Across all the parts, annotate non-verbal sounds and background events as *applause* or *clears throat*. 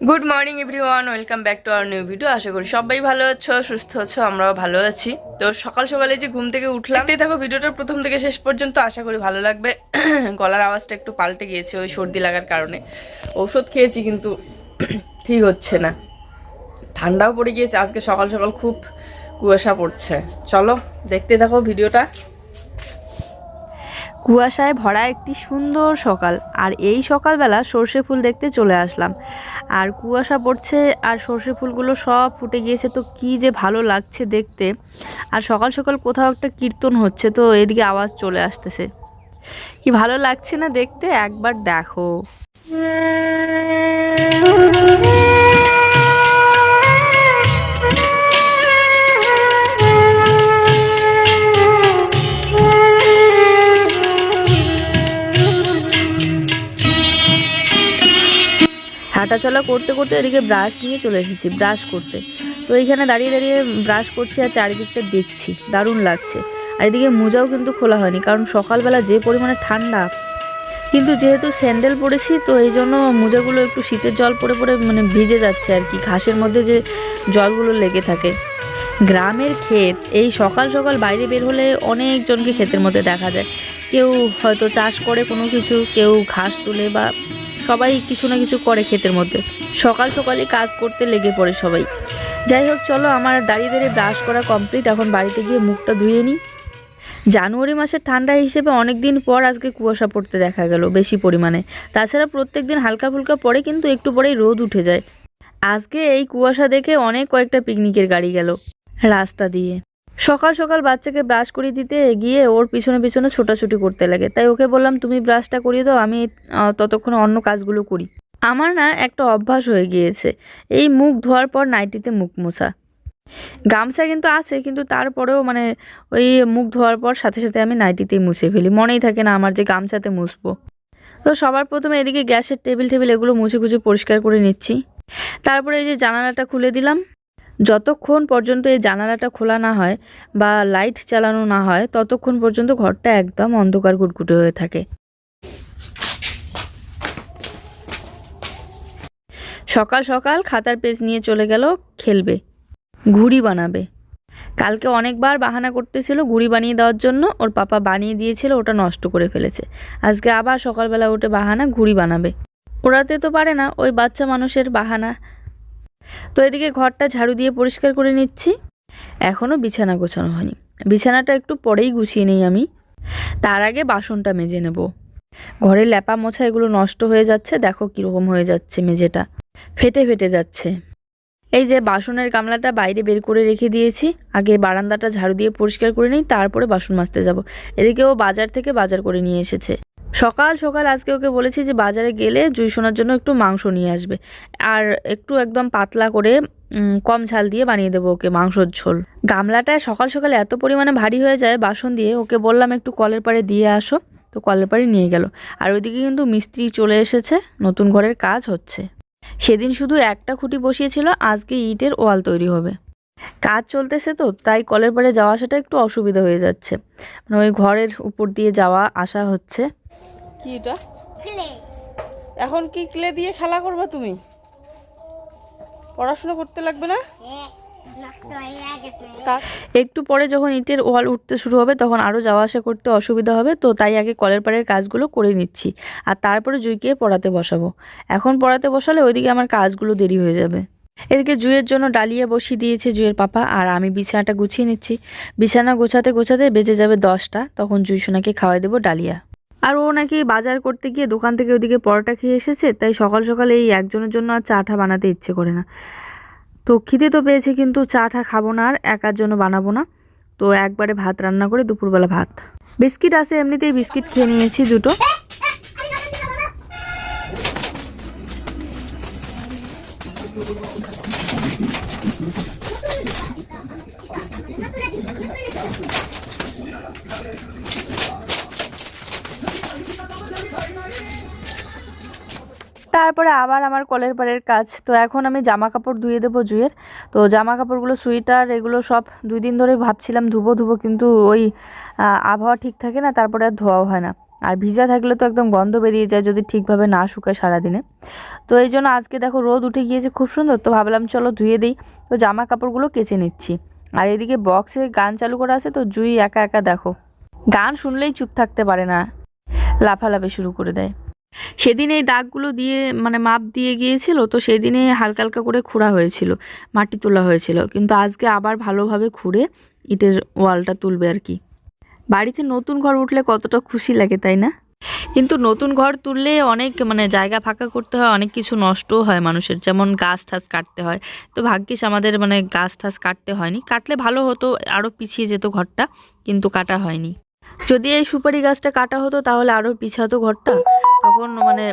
Good morning everyone welcome back to our new video আশা করি সবাই ভালো আছো, সুস্থ আছো, আমরাও ভালো আছি। তো সকাল সকালে যে ঘুম থেকে উঠলাম, দেখতেই থাকো ভিডিওটার প্রথম থেকে শেষ পর্যন্ত, আশা করি ভালো লাগবে। *clears throat* গলার আওয়াজটা একটু পাল্টে গিয়েছে ওই সর্দি লাগার কারণে। ঔষধ খেয়েছি কিন্তু *clears throat* ঠিক হচ্ছে না। ঠান্ডাও পড়ে গিয়েছে, আজকে সকাল সকাল খুব কুয়াশা পড়ছে। চলো, দেখতে থাকো ভিডিওটা। কুয়াশায় ভরা একটি সুন্দর সকাল, আর এই সকালবেলা সর্ষে ফুল দেখতে চলে আসলাম। আর কুয়াশা পড়ছে আর সর্ষে ফুলগুলো সব ফুটে গিয়েছে, তো কি যে ভালো লাগছে দেখতে। আর সকাল সকাল কোথাও একটা কীর্তন হচ্ছে, তো এদিকে আওয়াজ চলে আসতেছে। কি ভালো লাগছে না দেখতে? একবার দেখো। হাঁটাচলা করতে করতে এদিকে ব্রাশ নিয়ে চলে এসেছি ব্রাশ করতে। তো এইখানে দাঁড়িয়ে দাঁড়িয়ে ব্রাশ করছি আর চারিদিকটা দেখছি, দারুণ লাগছে। আর এদিকে মোজাও কিন্তু খোলা হয়নি, কারণ সকালবেলা যে পরিমাণে ঠান্ডা, কিন্তু যেহেতু স্যান্ডেল পরেছি, তো এই জন্য মোজাগুলো একটু শীতের জল পড়ে পড়ে মানে ভিজে যাচ্ছে আর কি, ঘাসের মধ্যে যে জলগুলো লেগে থাকে। গ্রামের ক্ষেত, এই সকাল সকাল বাইরে বের হলে অনেকজনকে ক্ষেতের মধ্যে দেখা যায়। কেউ হয়তো চাষ করে কোনো কিছু, কেউ ঘাস তুলে বা সবাই কিছু না কিছু করে ক্ষেতের মধ্যে। সকাল সকালে কাজ করতে লেগে পড়ে সবাই। যাই হোক, চলো আমার দাঁড়িয়ে দাঁড়িয়ে ব্রাশ করা কমপ্লিট। এখন বাড়িতে গিয়ে মুখটা ধুয়ে নিই। জানুয়ারি মাসের ঠান্ডা হিসেবে অনেক দিন পর আজকে কুয়াশা পড়তে দেখা গেল বেশি পরিমাণে। তাছাড়া প্রত্যেক দিন হালকা ফুলকা পড়ে, কিন্তু একটু পরেই রোদ উঠে যায়। আজকে এই কুয়াশা দেখে অনেক কয়েকটা পিকনিকের গাড়ি গেল রাস্তা দিয়ে। সকাল সকাল বাচ্চাকে ব্রাশ করিয়ে দিতে গিয়ে ওর পিছনে পিছনে ছোটাছুটি করতে লাগে। তাই ওকে বললাম, তুমি ব্রাশটা করিয়ে দাও, আমি ততক্ষণে অন্য কাজগুলো করি। আমার না একটা অভ্যাস হয়ে গিয়েছে। এই মুখ ধোয়ার পর নাইটিতে মুখ মোছা। গামছা কিন্তু আছে, কিন্তু তারপরেও মানে ওই মুখ ধোয়ার পর সাথে সাথে আমি নাইটিতেই মুছে ফেলি। মনেই থাকে না আমার যে গামছাতে মুছবো। তো সবার প্রথমে এদিকে গ্যাসের টেবিল টেবিল এগুলো মুছে কুচে পরিষ্কার করে নিচ্ছি। তারপরে এই যে জানালাটা খুলে দিলাম। যতক্ষণ পর্যন্ত এই জানালাটা খোলা না হয় বা লাইট চালানো না হয়, ততক্ষণ পর্যন্ত ঘরটা একদম অন্ধকার গুটগুটে হয়ে থাকে। সকাল সকাল খাতার পেজ নিয়ে চলে গেল, খেলবে, ঘুড়ি বানাবে। কালকে অনেকবার বাহানা করতেছিল ঘুড়ি বানিয়ে দেওয়ার জন্য, ওর পাপা বানিয়ে দিয়েছিল, ওটা নষ্ট করে ফেলেছে। আজকে আবার সকালবেলা উঠে বাহানা ঘুড়ি বানাবে। ওড়াতে তো পারে না, ওই বাচ্চা মানুষের বাহানা। তো এদিকে ঘরটা ঝাড়ু দিয়ে পরিষ্কার করে নিচ্ছি। এখনও বিছানা গোছানো হয়নি। বিছানাটা একটু পরেই গুছিয়ে নিই আমি। তার আগে বাসনটা মেজে নেব। ঘরের ল্যাপা মোছা এগুলো নষ্ট হয়ে যাচ্ছে, দেখো কীরকম হয়ে যাচ্ছে মেঝেটা ফেটে ফেটে যাচ্ছে। এই যে বাসনের গামলাটা বাইরে বের করে রেখে দিয়েছি, আগে বারান্দাটা ঝাড়ু দিয়ে পরিষ্কার করে নিই, তারপরে বাসন মাজতে যাব। এদিকে ও বাজার থেকে বাজার করে নিয়ে এসেছে। সকাল সকাল আজকে ওকে বলেছি যে বাজারে গেলে জুই শোনার জন্য একটু মাংস নিয়ে আসবে। আর একটু একদম পাতলা করে কম ঝাল দিয়ে বানিয়ে দেবো ওকে মাংসর ঝোল। গামলাটা সকাল সকাল এত পরিমাণে ভারী হয়ে যায় বাসন দিয়ে, ওকে বললাম একটু কলের পাড়ে দিয়ে আসো। তো কলের পাড়ে নিয়ে গেল। আর ওইদিকে কিন্তু মিস্ত্রি চলে এসেছে, নতুন ঘরের কাজ হচ্ছে। সেদিন শুধু একটা খুঁটি বসিয়েছিল, আজকে ইটের ওয়াল তৈরি হবে। কাজ চলতেছে তো, তাই কলের পাড়ে যাওয়া আসাটা একটু অসুবিধা হয়ে যাচ্ছে। মানে ওই ঘরের উপর দিয়ে যাওয়া, আসা হচ্ছে। কি এটা? এখন কি ক্লে দিয়ে খেলা করবে তুমি? পড়াশোনা করতে লাগবে না? একটু পরে যখন ইটের ওয়াল উঠতে শুরু হবে তখন আরও যাওয়া আসা করতে অসুবিধা হবে তো তাই আগে কলের পাড়ের কাজগুলো করে নিচ্ছি। আর তারপরে জুইকে পড়াতে বসাবো। এখন পড়াতে বসালে ওইদিকে আমার কাজগুলো দেরি হয়ে যাবে। এদিকে জুয়ের জন্য ডালিয়া বসিয়ে দিয়েছে জুয়ের পাপা আর আমি বিছানাটা গুছিয়ে নিচ্ছি। বিছানা গোছাতে গোছাতে বেজে যাবে দশটা তখন জুই সোনাকে খাওয়াই দেবো ডালিয়া। আর ও নাকি বাজার করতে গিয়ে দোকান থেকে ওদিকে পরোটা খেয়ে এসেছে, তাই সকাল সকাল এই একজনের জন্য আর চাটা বানাতে ইচ্ছে করে না। তো খিদে তো পেয়েছে, কিন্তু চাটা খাব না আর একার জন্য বানাবো না। তো একবারে ভাত রান্না করে দুপুরবেলা ভাত। বিস্কিট আছে, এমনিতেই বিস্কিট খেয়ে নিয়েছি দুটো। তারপরে আবার আমার কলের পাড়ের কাজ। তো এখন আমি জামা কাপড় ধুয়ে দেবো জুয়ের। তো জামা কাপড়গুলো সুইটার এগুলো সব দুই দিন ধরে ভাবছিলাম ধুবো ধুবো, কিন্তু ওই আবহাওয়া ঠিক থাকে না, তারপরে আর ধোয়াও হয় না। আর ভিজা থাকলে তো একদম গন্ধ বেরিয়ে যায় যদি ঠিকভাবে না শুকায় সারাদিনে। তো এই জন্য আজকে দেখো রোদ উঠে গিয়েছে খুব সুন্দর, তো ভাবলাম চলো ধুয়ে দিই। তো জামা কাপড়গুলো কেচে নিচ্ছি। আর এদিকে বক্সে গান চালু করা আছে, তো জুই একা একা দেখো। গান শুনলেই চুপ থাকতে পারে না, লাফালাফি শুরু করে দেয়। সেদিন এই দাগগুলো দিয়ে মানে মাপ দিয়ে গিয়েছিল, তো সেদিনে হালকা হালকা করে খুঁড়া হয়েছিল, মাটি তোলা হয়েছিল। কিন্তু আজকে আবার ভালোভাবে খুঁড়ে ইটের ওয়ালটা তুলবে আর কি। বাড়িতে নতুন ঘর উঠলে কতটা খুশি লাগে, তাই না? কিন্তু নতুন ঘর তুললে অনেক মানে জায়গা ফাঁকা করতে হয়, অনেক কিছু নষ্টও হয় মানুষের। যেমন গাছ ঠাছ কাটতে হয়। তো ভাগ্যিস আমাদের মানে গাছ ঠাছ কাটতে হয়নি। কাটলে ভালো হতো আরও পিছিয়ে যেত ঘরটা, কিন্তু কাটা হয়নি। যদি এই সুপারি গাছটা কাটা হতো তাহলে আরও পিছাতো ঘরটা, তখন মানে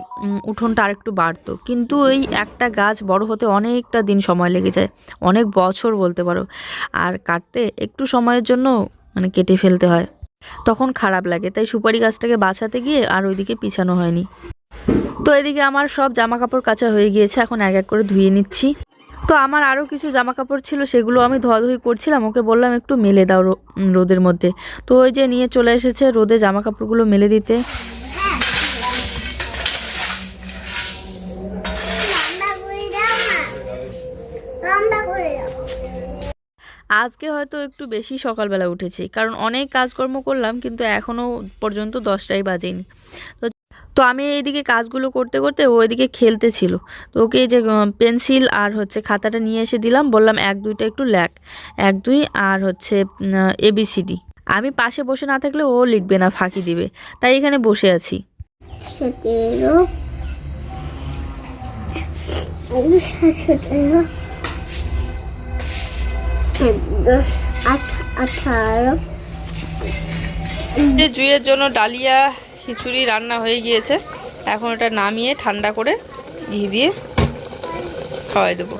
উঠোনটা আরেকটু বাড়তো। কিন্তু এই একটা গাছ বড় হতে অনেকটা দিন সময় লেগে যায়, অনেক বছর বলতে পারো। আর কাটতে একটু সময়ের জন্য মানে কেটে ফেলতে হয়। তখন খারাপ লাগে, তাই সুপারি গাছটাকে বাঁচাতে গিয়ে আর ওইদিকে পিছানো হয়নি। তো এদিকে আমার সব জামা কাপড় কাচা হয়ে গিয়েছে, এখন এক এক করে ধুয়ে নিচ্ছি। তো আমার আরও কিছু জামা কাপড় ছিল, সেগুলো আমি ধোয়াধুয়ি করছিলাম, ওকে বললাম একটু মেলে দাও রোদের মধ্যে। তো ওই যে নিয়ে চলে এসেছে রোদে জামা কাপড়গুলো মেলে দিতে। আজকে হয়তো একটু বেশি সকালবেলা উঠেছি, কারণ অনেক কাজকর্ম করলাম, কিন্তু এখনও পর্যন্ত দশটাই বাজেনি। তো তো আমি এইদিকে কাজগুলো করতে করতে ও এদিকে খেলতে ছিল। তো ওকে যে পেন্সিল আর হচ্ছে খাতাটা নিয়ে এসে দিলাম বললাম এক দুইটা একটু লেখ। এক দুই আর হচ্ছে এবিসিডি আমি পাশে বসে না থাকলে ও লিখবে না ফাঁকি দিবে। তাই এখানে বসে আছি। সতেরো। আঠারো। জুইয়ের জন্য ডালিয়া খিচুড়ি রান্না হয়ে গিয়েছে। এখন ওটা নামিয়ে ঠান্ডা করে ঘি দিয়ে খাওয়াই দেবো।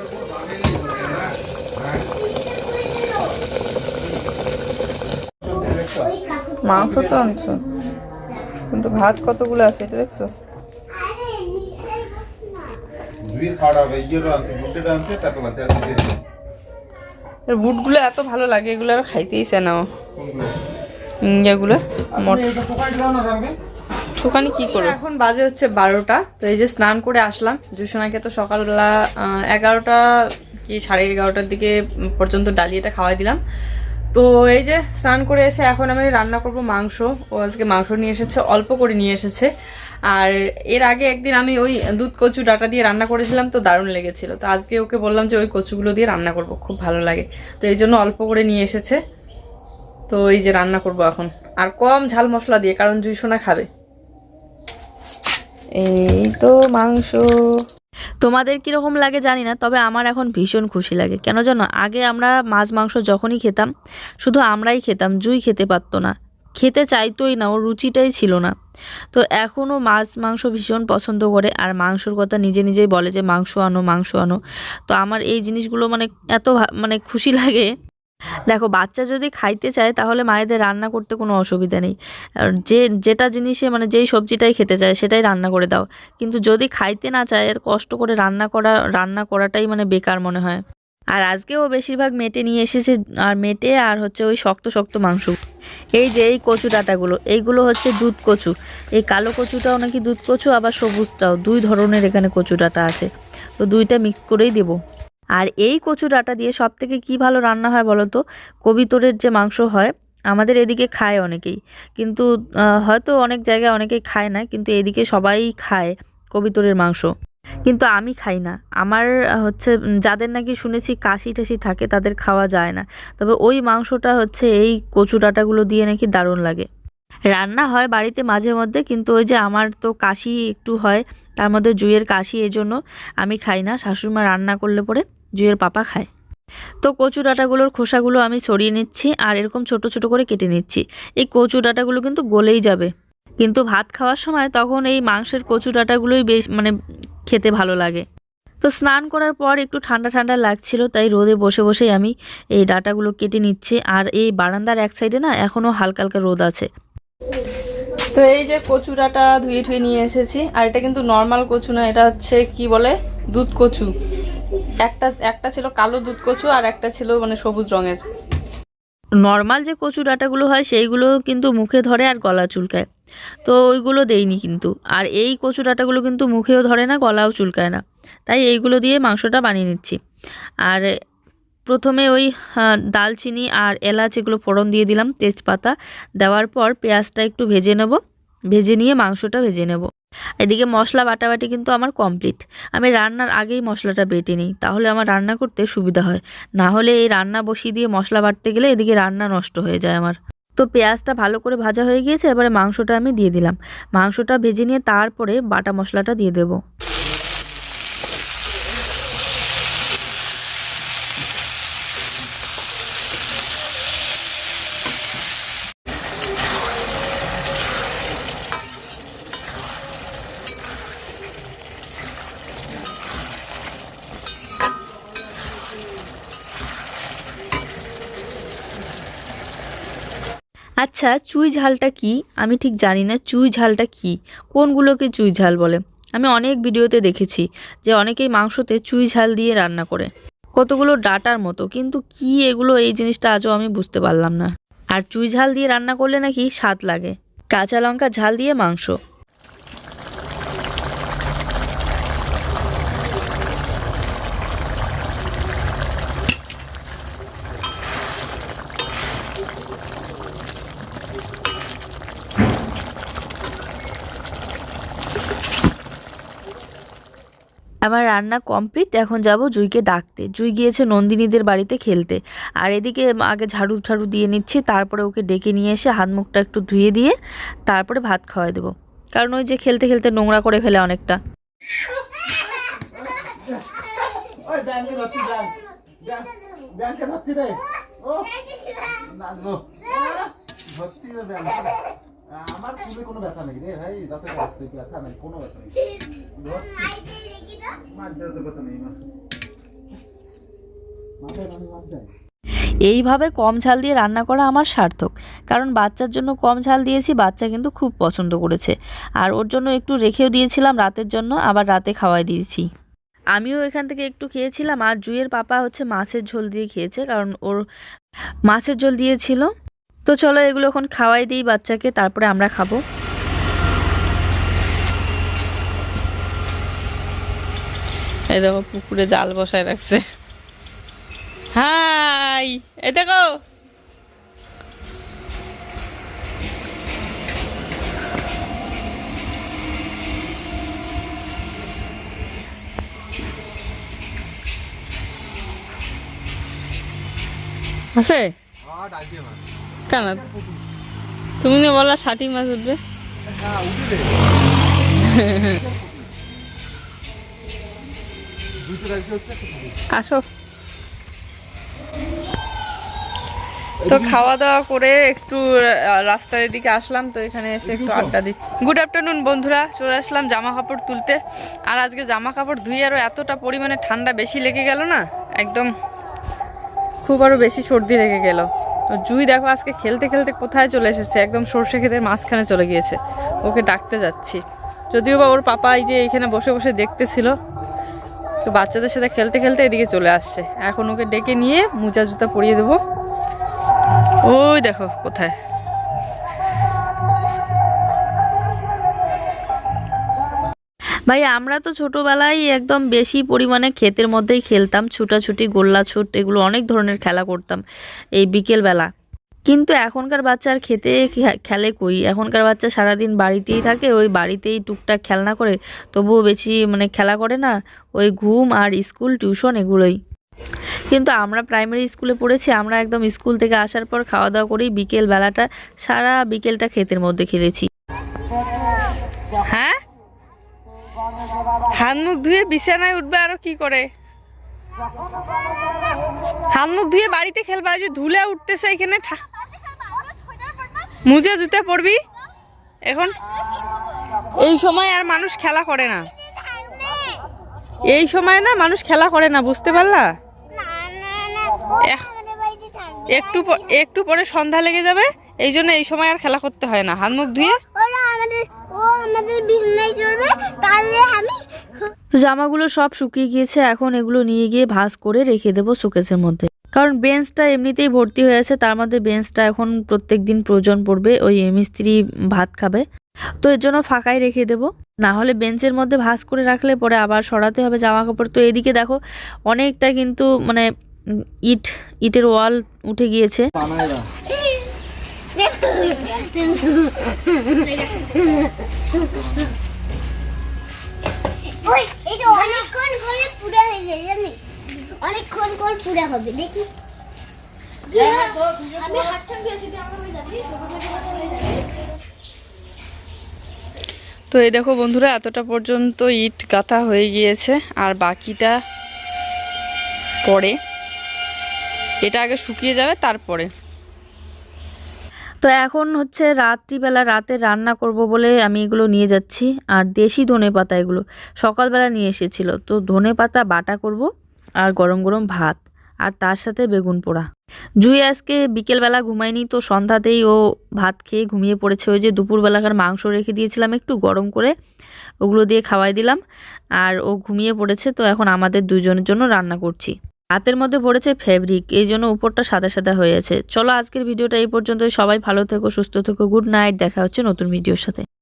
মাংস তো আনছো? কিন্তু ভাত কতগুলো আছে এটা দেখছ? বুটগুলো এত ভালো লাগে এগুলো আর খাইতেই চায় না মট তুমি এটা টোকাই দাও না আমাকে ছোকানি কি করো? এখন বাজে হচ্ছে বারোটা, তো এই যে স্নান করে আসলাম। জুসোনাকে তো সকালবেলা এগারোটা কি সাড়ে এগারোটার দিকে পর্যন্ত ডালিয়াটা খাওয়াই দিলাম। তো এই যে স্নান করে এসে এখন আমি রান্না করব মাংস। ও আজকে মাংস নিয়ে এসেছে, অল্প করে নিয়ে এসেছে। আর এর আগে একদিন আমি ওই দুধ কচু ডাটা দিয়ে রান্না করেছিলাম, তো দারুণ লেগেছিল। তো আজকে ওকে বললাম যে ওই কচুগুলো দিয়ে রান্না করব, খুব ভালো লাগে। তো এই জন্য অল্প করে নিয়ে এসেছে। তো এই যে রান্না করব এখন। আর কম ঝাল মশলা দিয়ে, কারণ জুইসোনা খাবে। এই তো মাংস। তোমাদের কীরকম লাগে জানি না, তবে আমার এখন ভীষণ খুশি লাগে। কেন জানো, আগে আমরা মাছ, মাংস যখনই খেতাম, শুধু আমরাই খেতাম, জুই খেতে পারতো না। খেতে চাইতোই না, ওর রুচিটাই ছিল না। তো এখনও মাছ, মাংস ভীষণ পছন্দ করে, আর মাংসর কথা নিজে নিজেই বলে যে মাংস আনো মাংস আনো। তো আমার এই জিনিসগুলো মানে এত মানে খুশি লাগে। দেখো, বাচ্চা যদি খাইতে চায়, তাহলে মায়েদের রান্না করতে কোনো অসুবিধা নেই। যে, যেটা জিনিসে মানে যেই সবজিটাই খেতে চায়, সেটাই রান্না করে দাও। কিন্তু যদি খাইতে না চায়, এর কষ্ট করে রান্না করা, রান্না করাটাই মানে বেকার মনে হয়। আর আজকেও বেশিরভাগ মেটে নিয়ে এসেছে, আর মেটে আর হচ্ছে ওই শক্ত শক্ত মাংস। এই যে, এই কচু ডাঁটাগুলো, এইগুলো হচ্ছে দুধ কচু। এই কালো কচুটাও নাকি দুধ কচু, আবার সবুজটাও। দুই ধরনের এখানে কচু ডাঁটা আছে। তো দুইটা মিক্স করেই দেবো। আর এই কচু ডাঁটা দিয়ে সব থেকে কী ভালো রান্না হয় বলো তো? কবিতরের যে মাংস হয়, আমাদের এদিকে খায় অনেকেই। কিন্তু হয়তো অনেক জায়গায় অনেকেই খায় না, কিন্তু এদিকে সবাই খায় কবিতরের মাংস। কিন্তু আমি খাই না। আমার হচ্ছে যাদের নাকি শুনেছি কাশি টাশি থাকে, তাদের খাওয়া যায় না। তবে ওই মাংসটা হচ্ছে এই কচু ডাঁটাগুলো দিয়ে নাকি দারুণ লাগে। রান্না হয় বাড়িতে মাঝে মধ্যে, কিন্তু ওই যে আমার তো কাশি একটু হয়, তার মধ্যে জুইয়ের কাশি এই জন্য আমি খাই না। শাশুড়িমা রান্না করলে পরে জুইয়ের পাপা খায়। তো কচু ডাঁটাগুলোর খোসাগুলো আমি ছড়িয়ে নিচ্ছি আর এরকম ছোট ছোট করে কেটে নিচ্ছি। এই কচু ডাঁটাগুলো কিন্তু গলেই যাবে। কিন্তু ভাত খাওয়ার সময় তখন এই মাংসের কচু ডাঁটাগুলোই বেশ মানে খেতে ভালো লাগে। তো স্নান করার পর একটু ঠান্ডা ঠান্ডা লাগছিল, তাই রোদে বসে বসেই আমি এই ডাঁটাগুলো কেটে নিচ্ছি। আর এই বারান্দার এক সাইডে না এখনও হালকা হালকা রোদ আছে। তো এই যে কচুরাটা ধুয়ে ধুয়ে নিয়ে এসেছি। আর এটা কিন্তু নর্মাল কচু না, এটা হচ্ছে কি বলে? দুধ কচু। একটা একটা ছিল কালো দুধ কচু আর একটা ছিল মানে সবুজ রঙের। নর্মাল যে কচু ডাঁটাগুলো হয়, সেইগুলো কিন্তু মুখে ধরে আর গলা চুলকায়। তো ওইগুলো দেইনি কিন্তু। আর এই কচু ডাঁটাগুলো কিন্তু মুখেও ধরে না, গলাও চুলকায় না। তাই এইগুলো দিয়ে মাংসটা বানিয়ে নিচ্ছি। আর প্রথমে ওই দালচিনি আর এলাচ এগুলো ফোড়ন দিয়ে দিলাম তেজপাতা। দেওয়ার পর পেঁয়াজটা একটু ভেজে নেব। ভেজে নিয়ে মাংসটা ভেজে নেব। এদিকে মশলা বাটাবাটি কিন্তু আমার কমপ্লিট আমি রান্নার আগেই মশলাটা বেটে নিই, তাহলে আমার রান্না করতে সুবিধা হয়। না হলে এই রান্না বসিয়ে দিয়ে মশলা বাটতে গেলে এদিকে রান্না নষ্ট হয়ে যায় আমার। তো পেঁয়াজটা ভালো করে ভাজা হয়ে গিয়েছে, এবারে মাংসটা আমি দিয়ে দিলাম। মাংসটা ভেজে নিয়ে তারপরে বাটা মশলাটা দিয়ে দেবো। আচ্ছা চুই ঝালটা কি? আমি ঠিক জানি না চুই ঝালটা কি। কোনগুলোকে চুই ঝাল বলে? আমি অনেক ভিডিওতে দেখেছি যে অনেকেই মাংসতে চুই ঝাল দিয়ে রান্না করে। কতগুলো ডাটার মতো, কিন্তু কি এগুলো, এই জিনিসটা আজও আমি বুঝতে পারলাম না। আর চুই ঝাল দিয়ে রান্না করলে নাকি স্বাদ লাগে। কাঁচা লঙ্কা ঝাল দিয়ে মাংস। আমার রান্না কমপ্লিট, এখন যাব জুইকে ডাকতে। জুই গিয়েছে নন্দিনীদের বাড়িতে খেলতে। আর এদিকে আগে ঝাড়ু ঝাড়ু দিয়ে নিচ্ছি, তারপরে ওকে ডেকে নিয়ে এসে হাত মুখটা একটু ধুয়ে দিয়ে তারপরে ভাত খাওয়াই দেবো। কারণ ওই যে খেলতে খেলতে নোংরা করে ফেলে অনেকটা। রে। ও। আমার কোনো ব্যথা নেই রে ভাই যাতে রাখতে ব্যথা নেই কোনো ব্যথা নেই। ধরছি মাছ ব্যথা নেই মাছ মাথায় দেয় এইভাবে কম ঝাল দিয়ে রান্না করা আমার সার্থক কারণ বাচ্চার জন্য কম ঝাল দিয়েছি বাচ্চা কিন্তু খুব পছন্দ করেছে। আর ওর জন্য একটু রেখেও দিয়েছিলাম রাতের জন্য আবার রাতে খাওয়াই দিয়েছি। আমিও এখান থেকে একটু খেয়েছিলাম আর জুয়ের পাপা হচ্ছে মাছের ঝোল দিয়ে খেয়েছে কারণ ওর মাছের ঝোল দিয়েছিল। তো চলো এগুলো এখন খাওয়াই দিই বাচ্চাকে তারপরে আমরা খাব। এই দেখো পুকুরে জাল বসায় রাখছে। হাই এই দেখো। আছে? কেন তুমি না ষাটি মাছ উঠবে। আসো। তো খাওয়া দাওয়া করে একটু রাস্তার এদিকে আসলাম, তো এখানে এসে একটু আড্ডা দিচ্ছি। গুড আফটারনুন বন্ধুরা। চলে আসলাম জামা কাপড় তুলতে। আর আজকে জামা কাপড় ধুয়ে আরও এতটা পরিমাণে ঠান্ডা বেশি লেগে গেল না, একদম খুব আরও বেশি সর্দি লেগে গেল। জুই দেখো আজকে খেলতে খেলতে কোথায় চলে এসেছে? একদম সর্ষে ক্ষেতের মাঝখানে চলে গিয়েছে। ওকে ডাকতে যাচ্ছি। যদিও বা ওর পাপা এই যে এখানে বসে বসে দেখতেছিল, তো বাচ্চাদের সাথে খেলতে খেলতে এদিকে চলে আসছে। এখন ওকে ডেকে নিয়ে মোজা জুতা পরিয়ে দেবো। ওই দেখো কোথায়। ভাই, আমরা তো ছোটবেলায় একদম বেশি পরিমাণে ক্ষেতের মধ্যেই খেলতাম, ছুটাছুটি গোল্লা ছুট এগুলো অনেক ধরনের খেলা করতাম এই বিকেলবেলা। কিন্তু এখনকার বাচ্চা আর খেতে খেলে কই? এখনকার বাচ্চা সারাদিন বাড়িতেই থাকে, ওই বাড়িতেই টুকটাক খেলনা করে, তবুও বেশি মানে খেলা করে না, ওই ঘুম আর স্কুল, টিউশন এগুলোই। কিন্তু আমরা প্রাইমারি স্কুলে পড়েছি, আমরা একদম স্কুল থেকে আসার পর খাওয়া দাওয়া করেই বিকেল বেলাটা সারা বিকেলটা ক্ষেতের মধ্যে খেলেছি হ্যাঁ হাত মুখ ধুয়ে বিছানায় উঠবে আরও কি করে? হাত মুখ ধুয়ে বাড়িতে খেলবা যে ধুলে উঠতেছে এখানে মুজে জুতে পড়বি এখন? এই সময় আর মানুষ খেলা করে না। এই সময় না মানুষ খেলা করে না, বুঝতে পারলা? একটু একটু পরে সন্ধ্যা লেগে যাবে, এই জন্য এই সময় আর খেলা করতে হয় না। হাত মুখ ধুয়ে ও আমাদের চলবে তাহলে আমি তো জামাগুলো সব শুকিয়ে গিয়েছে এখন এগুলো নিয়ে গিয়ে ভাঁজ করে রেখে দেবো শোকেসের মধ্যে। কারণ বেঞ্চটা এমনিতেই ভর্তি হয়ে আছে তার মধ্যে বেঞ্চটা এখন প্রত্যেক দিন প্রয়োজন পড়বে ওই মিস্ত্রি ভাত খাবে। তো এর জন্য ফাঁকাই রেখে দেবো। না হলে বেঞ্চের মধ্যে ভাঁজ করে রাখলে পরে আবার সরাতে হবে জামা কাপড় তো এদিকে দেখো অনেকটা কিন্তু মানে ইট ইটের ওয়াল উঠে গিয়েছে। করে পুরা হবে দেখি। আমি হাতটা দিয়েছি আমার হয়ে যাবে তো এই দেখো বন্ধুরা এতটা পর্যন্ত ইট গাঁথা হয়ে গিয়েছে আর বাকিটা পরে এটা আগে শুকিয়ে যাবে তারপরে। তো এখন হচ্ছে রাত্রিবেলা রাতে রান্না করব বলে আমি এগুলো নিয়ে যাচ্ছি আর দেশি ধনে পাতা এগুলো সকালবেলা নিয়ে এসেছিল। তো ধনে পাতা বাটা করব আর গরম গরম ভাত, আর তার সাথে বেগুন পোড়া। জুই আজকে বিকেলবেলা ঘুমায়নি তো সন্ধ্যাতেই ও ভাত খেয়ে ঘুমিয়ে পড়েছে। ওই যে দুপুরবেলাকার মাংস রেখে দিয়েছিলাম একটু গরম করে, ওগুলো দিয়ে খাওয়াই দিলাম, আর ও ঘুমিয়ে পড়েছে তো এখন আমাদের দুজনের জন্য রান্না করছি। হাতের মধ্যে পড়েছে ফেব্রিক, এই জন্য উপরটা সাদা সাদা হয়ে আছে। চলো আজকের ভিডিওটা এই পর্যন্ত সবাই ভালো থেকো, সুস্থ থেকো, গুড নাইট। দেখা হচ্ছে নতুন ভিডিওর সাথে।